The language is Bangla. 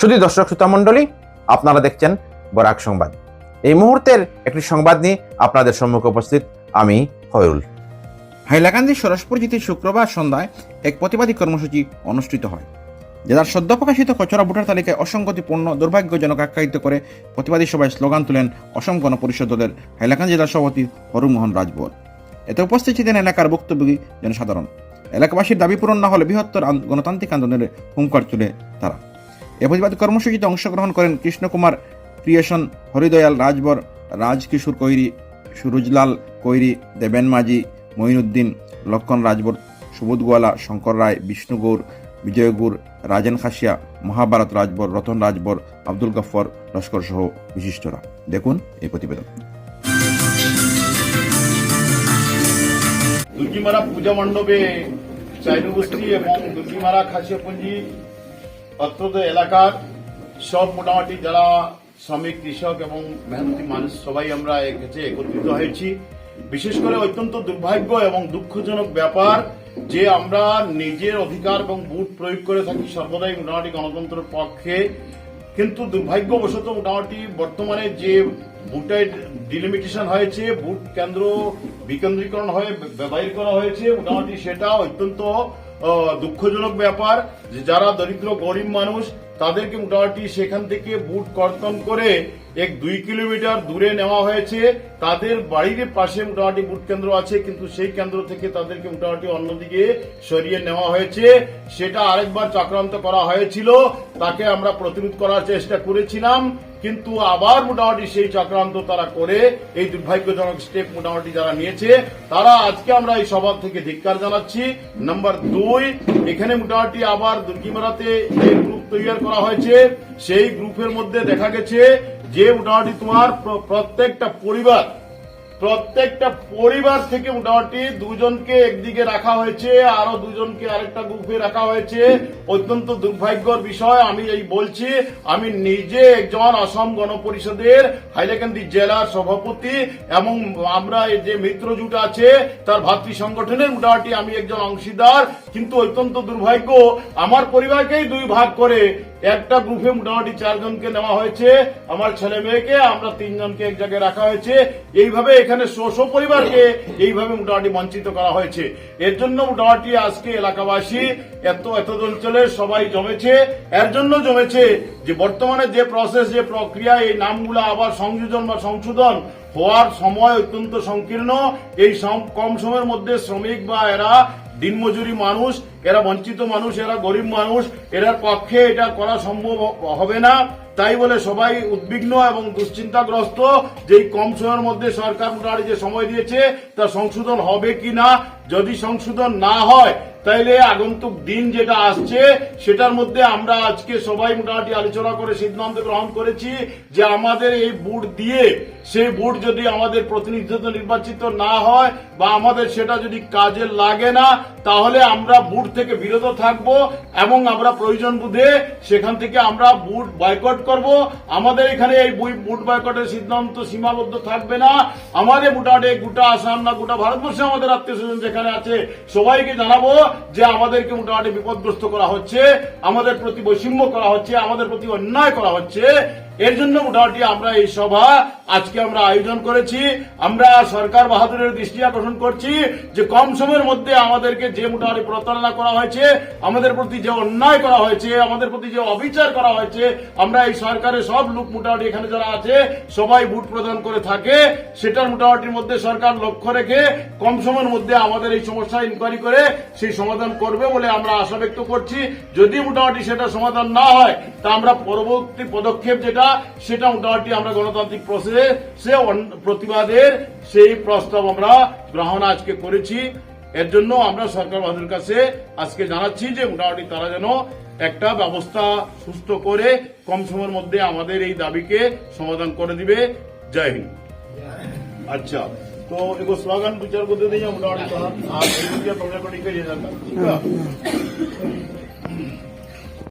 শুধু দর্শক শ্রোতা মণ্ডলী, আপনারা দেখছেন বরাক সংবাদ। এই মুহূর্তের একটি সংবাদ নিয়ে আপনাদের সম্মুখে উপস্থিত আমি ফয়রুল হাইলাকান্দি সরসপুরজিতে শুক্রবার সন্ধ্যায় এক প্রতিবাদী কর্মসূচি অনুষ্ঠিত হয় জেলার সদ্য প্রকাশিত খচরা ভোটার তালিকায় অসংগতিপূর্ণ, দুর্ভাগ্যজনক আখ্যায়িত করে প্রতিবাদী সভায় স্লোগান তুলেন অসম গণপরিষদ দলের হাইলাকান্দি জেলার সভাপতি হরুমোহন রাজবর। এতে উপস্থিত ছিলেন এলাকার ভুক্তভোগী জনসাধারণ। এলাকাবাসীর দাবি পূরণ না হলে বৃহত্তর গণতান্ত্রিক আন্দোলনের হুঙ্কার তুলে তারা। এ প্রতিবাদী কর্মসূচিতে অংশগ্রহণ করেন কৃষ্ণকুমার, ক্রিয়েশন, হরিদয়াল রাজবর, রাজকিশোর কৈরি, সুরজলাল কৈরি, দেবেন মাঝি, মঈনুদ্দিন, লক্ষণ রাজবর, সুবোধ গোয়ালা, শঙ্কর রায়, বিষ্ণু গৌর, বিজয় গৌর, রাজেন খাসিয়া, মহাভারত রাজবর, রতন রাজবর, আব্দুল গফর লস্কর সহ বিশিষ্টরা। দেখুন এই প্রতিবেদন। দুর্গিমারা পূজা মণ্ডপে চাইনু গোষ্ঠী এবং দুর্গিমারা খাসিয়াপুঞ্জি অত্রত এলাকার সব মোটামুটি যারা শ্রমিক, কৃষক এবং মেহনতি মানুষ সবাই আমরা একত্রিত হয়েছি। বিশেষ করে অত্যন্ত দুর্ভাগ্য এবং দুঃখজনক ব্যাপার যে আমরা নিজের অধিকার এবং বুট প্রয়োগ করে থাকি সর্বদাই মোটামুটি গণতন্ত্রের পক্ষে। কিন্তু দুর্ভাগ্যবশত মোটামুটি বর্তমানে যে বুটের ডিলিমিটেশন হয়েছে, বুট কেন্দ্র বিকেন্দ্রীকরণ হয়ে ব্যবহার করা হয়েছে, মোটামুটি সেটা অত্যন্ত দুঃখজনক ব্যাপার যে যারা দরিদ্র, গরিব মানুষ, তাদেরকে মোটামুটি সেখান থেকে বুট কর্তন করে এক দুই কিলোমিটার দূরে নেওয়া হয়েছে। তাদের বাড়ির পাশে মোটামুটি বুট কেন্দ্র আছে, কিন্তু সেই কেন্দ্র থেকে তাদেরকে মোটামুটি অন্যদিকে সরিয়ে নেওয়া হয়েছে। সেটা আরেকবার চক্রান্ত করা হয়েছিল। তাকে আমরা প্রতিরোধ করার চেষ্টা করেছিলাম। কিন্তু আবার মোটামুটি সেই চক্রান্ত তারা করে, এই দুর্ভাগ্যজনক স্টেপ মোটামুটি যারা নিয়েছে, তারা আজকে আমরা এই সভা থেকে ধিক্কার জানাচ্ছি। নাম্বার দুই, এখানে মোটামুটি আবার দুর্গিমারাতে যে গ্রুপ তৈরি করা হয়েছে, সেই গ্রুপের মধ্যে দেখা গেছে যে মোটামুটি তোমার প্রত্যেকটা পরিবার প্রত্যেকটা পরিবার থেকে মোটামুটি দুজনকে একদিকে রাখা হয়েছে, আরও দুজনকে আরেকটা গ্রুপে রাখা হয়েছে। অত্যন্ত দুর্ভাগ্যর বিষয়, আমি এই বলছি, আমি নিজে একজন অসম গণপরিষদের হাইলাকান্দি জেলার সভাপতি এবং আমরা যে মিত্র জুট আছে, তার ভাতৃ সংগঠনের মোটামুটি আমি একজন অংশীদার, কিন্তু অত্যন্ত দুর্ভাগ্য, আমার পরিবারকেই দুই ভাগ করে একটা গ্রুপে মোটামুটি চারজনকে নেওয়া হয়েছে। আমার ছেলে মেয়েকে, আমরা তিনজনকে এক জায়গায় রাখা হয়েছে। এইভাবে এখানে শোষ পরিবারকে এইভাবে মোটামুটি বঞ্চিত করা হয়েছে। এর জন্য মোটামুটি আজকে এলাকাবাসী এত এত অঞ্চলের সবাই জমেছে। এর জন্য জমেছে যে বর্তমানে যে প্রসেস যে প্রক্রিয়া, এই নামগুলো আবার সংযোজন বা সংশোধন হওয়ার সময় অত্যন্ত সংকীর্ণ। এই কম সময়ের মধ্যে শ্রমিক বা এরা দিনমজুরি মানুষ, এরা বঞ্চিত মানুষ, এরা গরিব মানুষ, এরা পক্ষে এটা করা সম্ভব হবে না। তাই বলে সবাই উদ্বিগ্ন এবং দুশ্চিন্তাগ্রস্ত যে কম সময়ের মধ্যে সরকার মোটামুটি যে সময় দিয়েছে, তা সংশোধন হবে কি না যদি সংশোধন না হয়, তাইলে আগন্তুক দিন যেটা আসছে, সেটার মধ্যে আমরা আজকে সবাই মোটামুটি আলোচনা করে সিদ্ধান্ত গ্রহণ করেছি যে আমাদের এই বুট দিয়ে, সেই বুট যদি আমাদের প্রতিনিধিত্ব নির্বাচিত না হয় বা আমাদের সেটা যদি কাজে লাগে না, তাহলে আমরা বুট থেকে বিরত থাকব এবং আমরা প্রয়োজন বুধে সেখান থেকে আমরা বুট বয়কট করব। আমাদের এখানে এই বুট বয়কটের সিদ্ধান্ত সীমাবদ্ধ থাকবে না। আমাদের মোটামুটি গোটা আসাম না, গোটা ভারতবর্ষে আমাদের আত্মীয় স্বজন যেখানে আছে, সবাইকে জানাব যে আমাদেরকে মোটামুটি বিপদগ্রস্ত করা হচ্ছে, আমাদের প্রতি বৈষম্য করা হচ্ছে, আমাদের প্রতি অন্যায় করা হচ্ছে। এর জন্য মোটামুটি আমরা এই সভা আজকে আমরা আয়োজন করেছি। আমরা সরকার বাহাদুরের দৃষ্টি আকর্ষণ করছি যে কম সময়ের মধ্যে আমাদেরকে যে মোটামুটি প্রতারণা করা হয়েছে, আমাদের প্রতি যে অন্যায় করা হয়েছে, আমাদের প্রতি যে অবিচার করা হয়েছে, আমরা এই সরকারের সব লোক মোটামুটি এখানে যারা আছে, সবাই ভোট প্রদান করে থাকে। সেটার মোটামুটির মধ্যে সরকার লক্ষ্য রেখে কম সময়ের মধ্যে আমাদের এই সমস্যা ইনকোয়ারি করে সেই সমাধান করবে বলে আমরা আশা ব্যক্ত করছি। যদি মোটামুটি সেটা সমাধান না হয়, তা আমরা পরবর্তী পদক্ষেপ যেটা, সেটা মোটামুটি আমরা গণতান্ত্রিক প্রসেসে প্রতিবাদের সেই প্রস্তাব আমরা গ্রহণ আজকে করেছি। এর জন্য আমরা সরকার বাহাদুর কাছে আজকে জানাচ্ছি যে মোটামুটি তারা যেন একটা ব্যবস্থা সুস্থ করে কম সময়ের মধ্যে আমাদের এই দাবিকে সমাধান করে দিবে জয় হিন্দ अच्छा तो एगो स्लोगन विचार को दे दीजिए मोटामोटी तो आप आप एक